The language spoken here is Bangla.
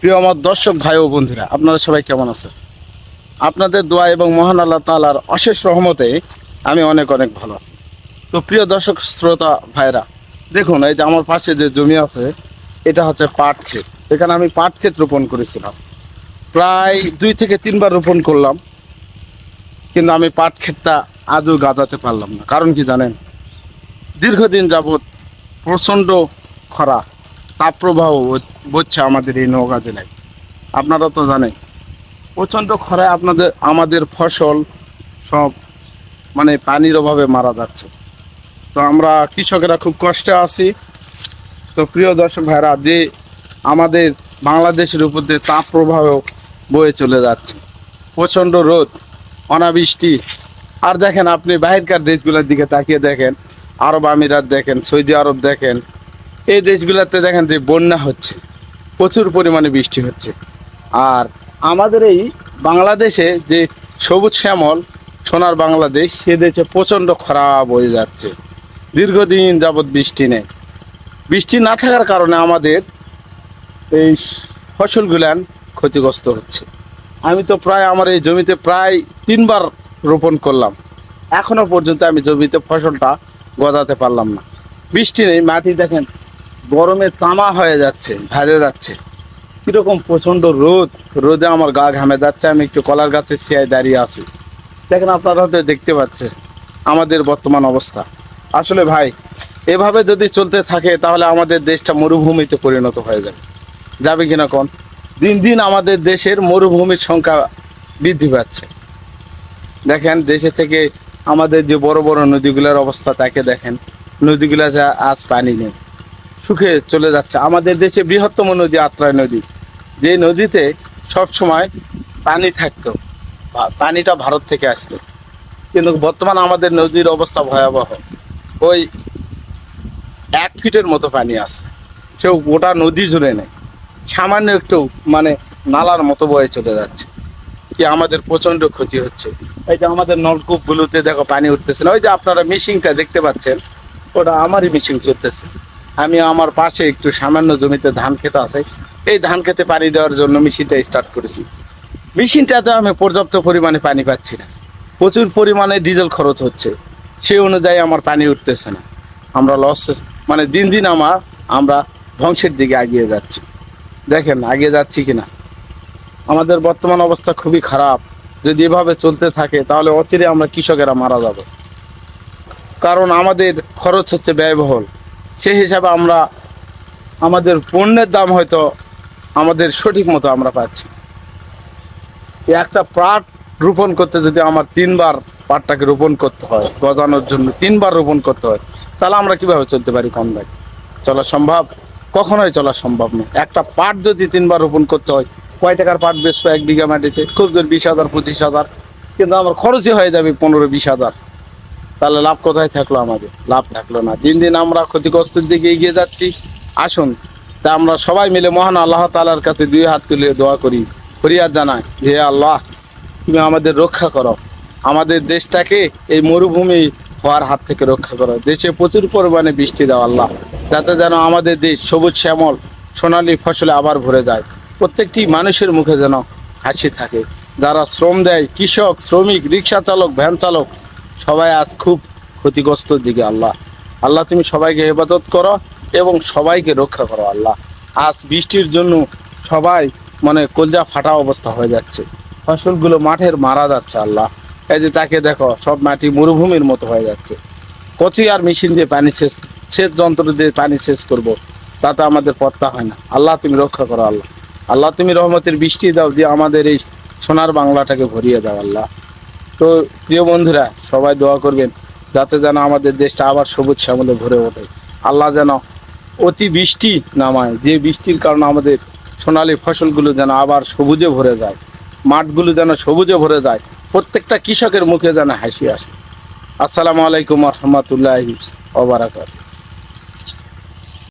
প্রিয় আমার দর্শক, ভাই ও বন্ধুরা, আপনারা সবাই কেমন আছেন? আপনাদের দোয়া এবং মহান আল্লাহ তাআলার অশেষ রহমতে আমি অনেক অনেক ভালো আছি। তো প্রিয় দর্শক, শ্রোতা, ভাইরা, দেখুন, এই যে আমার পাশে যে জমি আছে, এটা হচ্ছে পাট ক্ষেত। এখানে আমি পাট ক্ষেত রোপণ করেছিলাম। প্রায় দুই থেকে তিনবার রোপণ করলাম। কিন্তু আমি পাট ক্ষেতটা আজও গাজাতে পারলাম না। কারণ কি জানেন? দীর্ঘদিন যাবৎ প্রচণ্ড খরা তাপপ্রবাহ হচ্ছে আমাদের এই নওগাঁ জেলায়। আপনারা তো জানেন, প্রচণ্ড খরায় আপনাদের, আমাদের ফসল সব মানে পানির অভাবে মারা যাচ্ছে। তো আমরা কৃষকেরা খুব কষ্টে আছি। তো প্রিয় দর্শক ভাইরা, যে আমাদের বাংলাদেশের উপর দিয়ে তাপ প্রবাহ বয়ে চলে যাচ্ছে, প্রচণ্ড রোদ, অনাবৃষ্টি। আর দেখেন আপনি বাহিরকার দেশগুলোর দিকে তাকিয়ে দেখেন, আরব আমিরাত দেখেন, সৌদি আরব দেখেন এই দেশগুলোতে দেখেন যে বন্যা হচ্ছে, প্রচুর পরিমাণে বৃষ্টি হচ্ছে। আর আমাদের এই বাংলাদেশে যে সবুজ শ্যামল, সোনার বাংলাদেশ, সে দেশে প্রচণ্ড খারাপ হয়ে যাচ্ছে। দীর্ঘদিন যাবৎ বৃষ্টি নেই। বৃষ্টি না থাকার কারণে আমাদের এই ফসলগুলান ক্ষতিগ্রস্ত হচ্ছে। আমি তো প্রায় আমার এই জমিতে প্রায় তিনবার রোপণ করলাম। এখনও পর্যন্ত আমি জমিতে ফসলটা গজাতে পারলাম না। বৃষ্টি নেই, মাটি দেখেন গরমে তামা হয়ে যাচ্ছে ভেজে যাচ্ছে। কীরকম প্রচণ্ড রোদ, রোদে আমার গা ঘামে যাচ্ছে, আমি একটু কলার গাছের ছিয়ায় দাঁড়িয়ে আছি। দেখেন আপনারা হয়তো দেখতে পাচ্ছে আমাদের বর্তমান অবস্থা। আসলে ভাই, এভাবে যদি চলতে থাকে, তাহলে আমাদের দেশটা মরুভূমিতে পরিণত হয়ে যাবে। যাবে কিনা কোন? দিন দিন আমাদের দেশের মরুভূমির সংখ্যা বৃদ্ধি পাচ্ছে। দেখেন, দেশে থেকে আমাদের যে বড় বড় নদীগুলোর অবস্থা, তাকে দেখেন। নদীগুলো যা আজ পানি নেই। শুকে চলে যাচ্ছে। আমাদের দেশে বৃহত্তম নদী আত্রাই নদী। যে নদীতে সব সময় পানি থাকতো পানিটা ভারত থেকে আসতো। কিন্তু বর্তমান আমাদের নদীর অবস্থা ভয়াবহ। ওই এক ফিটের মতো পানি আছে। সেও গোটা নদী জুড়ে নেই সামান্য একটু মানে নালার মতো বয়ে চলে যাচ্ছে। কি আমাদের প্রচণ্ড ক্ষতি হচ্ছে। এই যে আমাদের নলকূপগুলোতে দেখো পানি উঠতেছে না। ওই যে আপনারা মিশিংটা দেখতে পাচ্ছেন, ওটা আমারই মেশিন চলতেছে। আমি আমার পাশে একটু সামান্য জমিতে ধান খেতে আছে। এই ধান খেতে পানি দেওয়ার জন্য মেশিনটা স্টার্ট করেছি। মেশিনটাতে আমি পর্যাপ্ত পরিমাণে পানি পাচ্ছি না। প্রচুর পরিমাণে ডিজেল খরচ হচ্ছে। সেই অনুযায়ী আমার পানি উঠতেছে না। আমরা লস মানে দিন দিন আমার আমরা ধ্বংসের দিকে এগিয়ে যাচ্ছি। দেখেন, এগিয়ে যাচ্ছি কিনা। আমাদের বর্তমান অবস্থা খুবই খারাপ। যদি এভাবে চলতে থাকে, তাহলে অচিরে আমরা কৃষকেরা মারা যাব। কারণ আমাদের খরচ হচ্ছে ব্যয়বহুল। সেই হিসাবে আমরা আমাদের পণ্যের দাম হয়তো আমাদের সঠিক মতো আমরা পাচ্ছি। একটা পাট রোপণ করতে যদি আমার তিনবার পাটটাকে রোপণ করতে হয়, গজানোর জন্য তিনবার রোপণ করতে হয়, তাহলে আমরা কীভাবে চলতে পারি কম দামে? চলা সম্ভব? কখনোই চলা সম্ভব নয় একটা পাট যদি তিনবার রোপণ করতে হয়, কয় টাকার পাট বেচবো এক বিঘা মাটিতে? খুব জোর বিশ হাজার, পঁচিশ হাজার। কিন্তু আমার খরচই হয়ে যাবে পনেরো, বিশ হাজার। তাহলে লাভ কোথায় থাকল আমাদের? লাভ থাকল না। দিন দিন আমরা ক্ষতিগ্রস্তের দিকে এগিয়ে যাচ্ছি। আসুন, তা আমরা সবাই মিলে মহান আল্লাহ তালার কাছে দুই হাত তুলে দোয়া করি, ফরিয়াদ জানাই যে আল্লাহ, তুমি আমাদের রক্ষা করো। আমাদের দেশটাকে এই মরুভূমি হওয়ার হাত থেকে রক্ষা করো। দেশে প্রচুর পরিমাণে বৃষ্টি দাও আল্লাহ, যাতে যেন আমাদের দেশ সবুজ শ্যামল, সোনালি ফসলে আবার ভরে যায়। প্রত্যেকটি মানুষের মুখে যেন হাসি থাকে। যারা শ্রম দেয়, কৃষক, শ্রমিক, রিক্সা চালক, ভ্যান চালক সবাই আজ খুব ক্ষতিগ্রস্ত দিকে আল্লাহ। আল্লাহ তুমি সবাইকে হেফাজত করো এবং সবাইকে রক্ষা করো আল্লাহ। আজ বৃষ্টির জন্য সবাই মানে কলজা ফাটা অবস্থা হয়ে যাচ্ছে। ফসলগুলো মাঠের মারা যাচ্ছে আল্লাহ। এই যে তাকে দেখো, সব মাটি মরুভূমির মতো হয়ে যাচ্ছে। কচি আর মেশিন দিয়ে পানি সেচ সেচ যন্ত্র দিয়ে পানি সেচ করব। তাতে আমাদের পত্তা হয় না। আল্লাহ তুমি রক্ষা করো আল্লাহ। আল্লাহ তুমি রহমতের বৃষ্টি দাও দিয়ে আমাদের এই সোনার বাংলাটাকে ভরিয়ে দাও আল্লাহ। তো প্রিয় বন্ধুরা, সবাই দোয়া করবেন যাতে যেন আমাদের দেশটা আবার সবুজ শ্যামলে ভরে ওঠে। আল্লাহ যেন অতি বৃষ্টি নামায়, যে বৃষ্টির কারণে আমাদের সোনালী ফসলগুলো যেন আবার সবুজে ভরে যায়, মাঠগুলো যেন সবুজে ভরে যায়, প্রত্যেকটা কৃষকের মুখে যেন হাসি আসে। আসসালামু আলাইকুম রহমতুল্লাহি ওবরাকাত